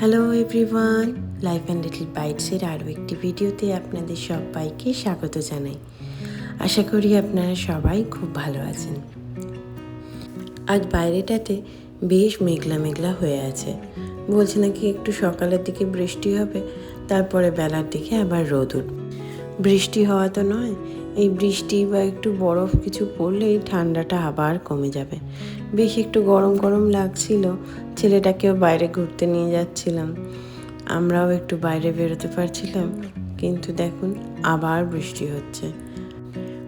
Hello everyone life and little বাইটসের আরও একটি ভিডিওতে আপনাদের সবাইকে স্বাগত জানাই। আশা করি আপনারা সবাই খুব ভালো আছেন। আজ বাইরেটাতে বেশ মেঘলা মেঘলা হয়ে আছে। বলছে নাকি একটু সকালের দিকে বৃষ্টি হবে, তারপরে বেলার দিকে আবার রোদ উঠবে। বৃষ্টি হওয়া তো নয় এই বৃষ্টি বা একটু বরফ কিছু পড়লেই ঠান্ডাটা আবার কমে যাবে। বেশ একটু গরম গরম লাগছিল, ছেলেটাকেও বাইরে ঘুরতে নিয়ে যাচ্ছিলাম। আমরাও একটু বাইরে বেরোতে পারছিলাম, কিন্তু দেখুন আবার বৃষ্টি হচ্ছে।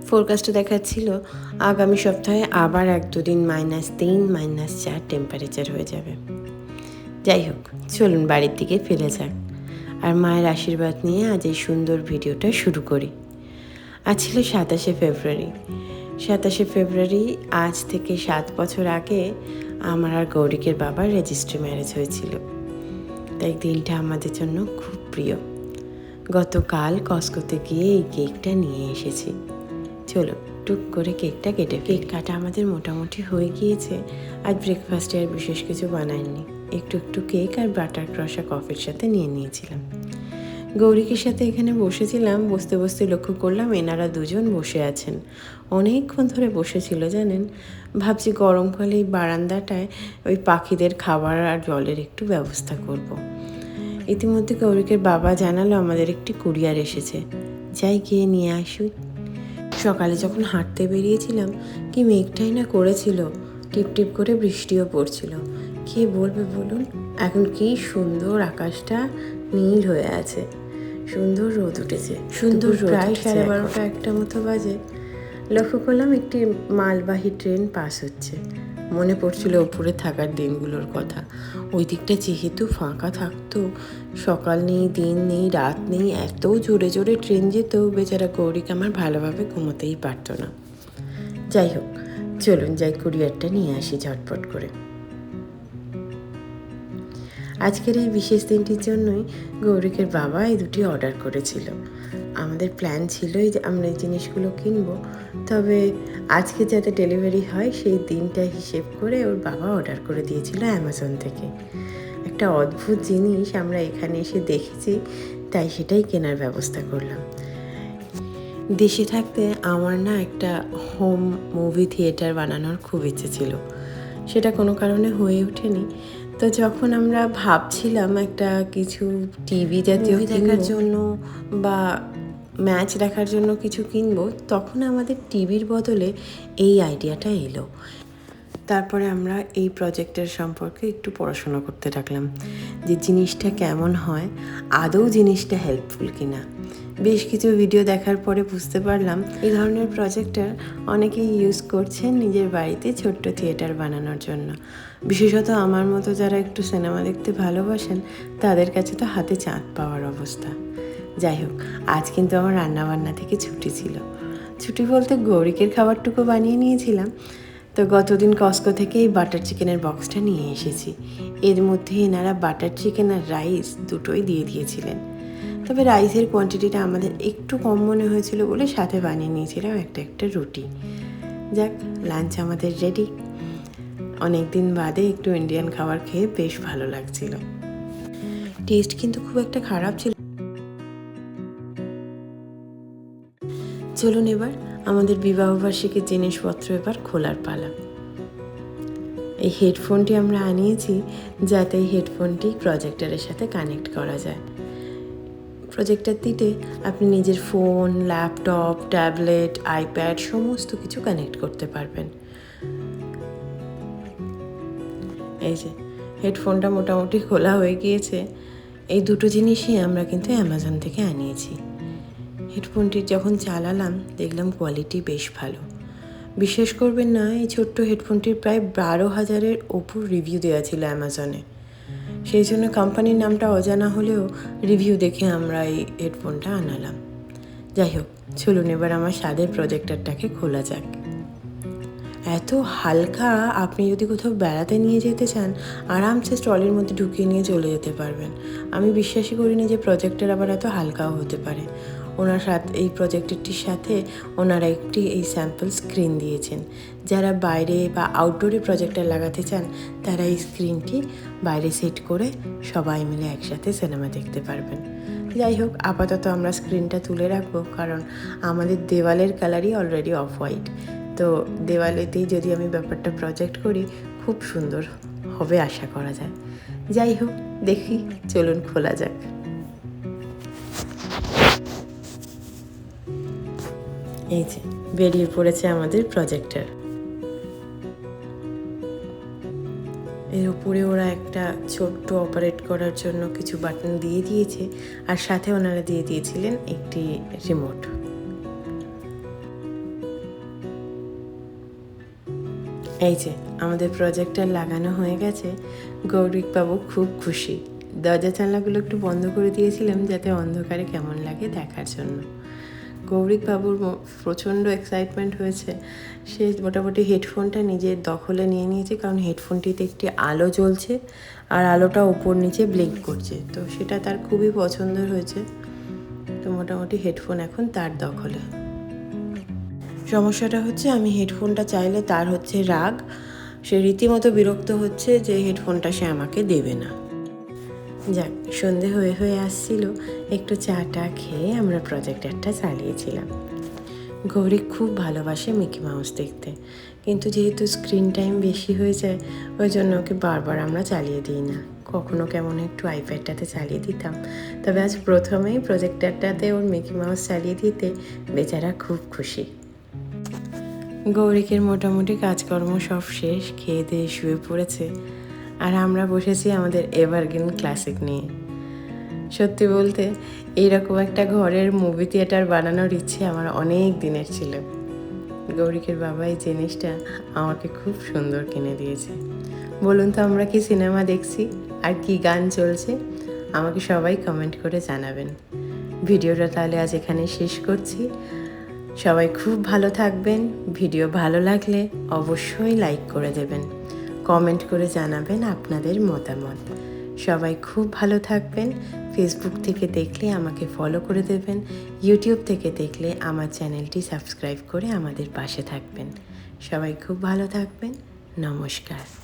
ফোরকাস্টে দেখাচ্ছিল, আগামী সপ্তাহে আবার এক দুদিন মাইনাস তিন মাইনাস চার টেম্পারেচার হয়ে যাবে। যাই হোক, চলুন বাড়ির দিকে ফেলে যাক। আর মায়ের আশীর্বাদ নিয়ে আজ এই সুন্দর ভিডিওটা শুরু করি। আজ ছিল সাতাশে ফেব্রুয়ারি। সাতাশে ফেব্রুয়ারি আজ থেকে সাত বছর আগে আমার আর গৌরিকের বাবার রেজিস্ট্রি ম্যারেজ হয়েছিল। তাই দিনটা আমাদের জন্য খুব প্রিয়। গতকাল কসকোতে গিয়ে এই কেকটা নিয়ে এসেছি। চলো, টুক করে কেকটা কেটে কেক কাটা আমাদের মোটামুটি হয়ে গিয়েছে, আজ ব্রেকফাস্টে আর বিশেষ কিছু বানাইনি। একটু একটু কেক আর বাটার ক্রসা কফির সাথে নিয়ে নিয়েছিলাম। গৌরিকের সাথে এখানে বসেছিলাম, বসতে বসতে লক্ষ্য করলাম এনারা দুজন বসে আছেন। অনেকক্ষণ ধরে বসেছিল, জানেন? ভাবছি গরমকালে এই বারান্দাটায় ওই পাখিদের খাবার আর জলের একটু ব্যবস্থা করব। ইতিমধ্যে গৌরিকের বাবা জানালো আমাদের একটি কুরিয়ার এসেছে। যাই গিয়ে নিয়ে আসুই সকালে যখন হাঁটতে বেরিয়েছিলাম, কি মেঘটাই না করেছিল। টিপ টিপ করে বৃষ্টিও পড়ছিল। কে বলবে বলুন? এখন কি সুন্দর আকাশটা নীল হয়ে আছে। সুন্দর রোদ উঠেছে। সুন্দর প্রায় সাড়ে বারোটা একটা মতো বাজে। লক্ষ্য করলাম একটি মালবাহী ট্রেন পাস হচ্ছে। মনে পড়ছিল ওপরে থাকার দিনগুলোর কথা। ওই দিকটা যেহেতু ফাঁকা থাকতো সকাল নেই দিন নেই রাত নেই এত জোরে জোরে ট্রেন যেত বেচারা গৌরীকে আমার ভালোভাবে ঘুমোতেই পারতো না। যাই হোক চলুন যাই কুরিয়ারটা নিয়ে আসি ঝটপট করে। আজকের এই বিশেষ দিনটির জন্যই গৌরিকের বাবা এই দুটি অর্ডার করেছিল। আমাদের প্ল্যান ছিলই যে আমরা এই জিনিসগুলো কিনবো, তবে আজকে যাতে ডেলিভারি হয় সেই দিনটা হিসেব করে ওর বাবা অর্ডার করে দিয়েছিল অ্যামাজন থেকে। একটা অদ্ভুত জিনিস আমরা এখানে এসে দেখেছি, তাই সেটাই কেনার ব্যবস্থা করলাম। দেশে থাকতে আমার না একটা হোম মুভি থিয়েটার বানানোর খুব ইচ্ছে ছিল। সেটা কোনো কারণে হয়ে ওঠেনি। তো যখন আমরা ভাবছিলাম একটা কিছু টিভি জাতীয় দেখার জন্য বা ম্যাচ দেখার জন্য কিছু কিনবো তখন আমাদের টিভির বদলে এই আইডিয়াটা এলো। তারপরে আমরা এই প্রজেক্টের সম্পর্কে একটু পড়াশোনা করতে থাকলাম। যে জিনিসটা কেমন হয় আদৌ জিনিসটা হেল্পফুল কিনা। বেশ কিছু ভিডিও দেখার পরে বুঝতে পারলাম এই ধরনের প্রজেক্টার অনেকেই ইউজ করছেন নিজের বাড়িতে ছোট্ট থিয়েটার বানানোর জন্য। বিশেষত আমার মতো যারা একটু সিনেমা দেখতে ভালোবাসেন, তাদের কাছে তো হাতে চাঁদ পাওয়ার অবস্থা। যাই হোক, আজ কিন্তু আমার রান্নাবান্না থেকে ছুটি ছিল। ছুটি বলতে গৌরিকের খাবারটুকু বানিয়ে নিয়েছিলাম। তো গতদিন কস্কো থেকে এই বাটার চিকেনের বক্সটা নিয়ে এসেছি। এর মধ্যে এনারা বাটার চিকেন আর রাইস দুটোই দিয়ে দিয়েছিলেন। তবে রাইসের কোয়ান্টিটিটা আমাদের একটু কম মনে হয়েছিল বলে সাথে বানিয়ে নিয়েছিলাম একটা একটা রুটি। যাক লাঞ্চ আমাদের রেডি অনেক দিন বাদে একটু ইন্ডিয়ান খাবার খেয়ে বেশ ভালো লাগছিল। টেস্ট কিন্তু খুব একটা খারাপ ছিল। চলুন এবার আমাদের বিবাহবার্ষিকীর জিনিসপত্র এবার খোলার পালা। এই হেডফোনটি আমরা আনিয়েছি যাতে এই হেডফোনটি প্রজেক্টরের সাথে কানেক্ট করা যায়। প্রজেক্টরটিতে আপনি নিজের ফোন ল্যাপটপ ট্যাবলেট আইপ্যাড সমস্ত কিছু কানেক্ট করতে পারবেন। এই যে হেডফোনটা মোটামুটি খোলা হয়ে গিয়েছে। এই দুটো জিনিসই আমরা কিন্তু অ্যামাজন থেকে আনিয়েছি। হেডফোনটি যখন চালালাম, দেখলাম কোয়ালিটি বেশ ভালো। বিশ্বাস করবেন না, এই ছোট্ট হেডফোনটির প্রায় বারো হাজারের ওপর রিভিউ দেওয়া ছিল অ্যামাজনে সেই জন্য কোম্পানির নামটা অজানা হলেও রিভিউ দেখে আমরা এই হেডফোনটা আনালাম। যাই হোক, চলুন এবার আমার স্বাদের প্রজেক্টারটাকে খোলা যাক। এত হালকা আপনি যদি কোথাও বেড়াতে নিয়ে যেতে চান, আরামসে স্টলের মধ্যে ঢুকিয়ে নিয়ে চলে যেতে পারবেন। আমি বিশ্বাসই করিনি যে প্রজেক্টার আবার এত হালকাও হতে পারে। ওনার সাথে এই প্রজেক্টরটির সাথে ওনারা একটি এই স্যাম্পল স্ক্রিন দিয়েছেন। যারা বাইরে বা আউটডোরে প্রজেক্টর লাগাতে চান, তারা এই স্ক্রিনটি বাইরে সেট করে সবাই মিলে একসাথে সিনেমা দেখতে পারবেন। যাই হোক, আপাতত আমরা স্ক্রিনটা তুলে রাখব, কারণ আমাদের দেওয়ালের কালারই অলরেডি অফ হোয়াইট তো দেওয়ালেতেই যদি আমি ব্যাপারটা প্রজেক্ট করি, খুব সুন্দর হবে আশা করা যায়। যাই হোক, দেখি, চলুন খোলা যাক। এই যে, বেরিয়ে পড়েছে আমাদের প্রজেক্টার এর উপরে ওরা একটা ছোট্ট অপারেট করার জন্য কিছু বাটন দিয়ে দিয়েছে, আর সাথে ওনারা দিয়ে দিয়েছিলেন একটি রিমোট এই যে, আমাদের প্রজেক্টার লাগানো হয়ে গেছে। গৌরিকবাবু খুব খুশি। দরজা জানলাগুলো একটু বন্ধ করে দিয়েছিলাম যাতে অন্ধকারে কেমন লাগে দেখার জন্য। গৌরিকবাবুর ম- প্রচণ্ড এক্সাইটমেন্ট হয়েছে। সে মোটামুটি হেডফোনটা নিজের দখলে নিয়ে নিয়েছে, কারণ হেডফোনটিতে একটি আলো জ্বলছে আর আলোটা ওপর নিচে ব্লিঙ্ক করছে। তো সেটা তার খুবই পছন্দের হয়েছে। তো মোটামুটি হেডফোন এখন তার দখলে। সমস্যাটা হচ্ছে আমি হেডফোনটা চাইলে তার হচ্ছে রাগ। সে রীতিমতো বিরক্ত হচ্ছে যে হেডফোনটা সে আমাকে দেবে না। যাক, সন্ধে হয়ে হয়ে আসছিল, একটু চা টা খেয়ে আমরা প্রজেক্টারটা চালিয়েছিলাম। গৌরী খুব ভালোবাসে মিকি মাউস দেখতে, কিন্তু যেহেতু স্ক্রিন টাইম বেশি হয়ে যায়, ওই জন্য ওকে বারবার আমরা চালিয়ে দিই না। কখনো কেমন একটু আইপ্যাডটাতে চালিয়ে দিতাম, তবে আজ প্রথমেই প্রজেক্টারটাতে ওর মিকি মাউস চালিয়ে দিতে বেচারা খুব খুশি। গৌরিকের মোটামুটি কাজকর্ম সব শেষ, খেয়ে দিয়ে শুয়ে পড়েছে। আর আমরা বসেছি আমাদের এভারগ্রিন ক্লাসিক নিয়ে। সত্যি বলতে, এইরকম একটা ঘরের মুভি থিয়েটার বানানোর ইচ্ছে আমার অনেক দিনের ছিল। গৌরিকের বাবা এই জিনিসটা আমাকে খুব সুন্দর কিনে দিয়েছে। বলুন তো আমরা কি সিনেমা দেখছি আর কি গান চলছে? আমাকে সবাই কমেন্ট করে জানাবেন। ভিডিওটা তাহলে আজ এখানে শেষ করছি। সবাই খুব ভালো থাকবেন। ভিডিও ভালো লাগলে অবশ্যই লাইক করে দেবেন। কমেন্ট করে জানাবেন আপনাদের মতামত। সবাই খুব ভালো থাকবেন। ফেসবুক থেকে দেখলে আমাকে ফলো করে দেবেন। ইউটিউব থেকে দেখলে আমার চ্যানেলটি সাবস্ক্রাইব করে আমাদের পাশে থাকবেন। সবাই খুব ভালো থাকবেন। নমস্কার।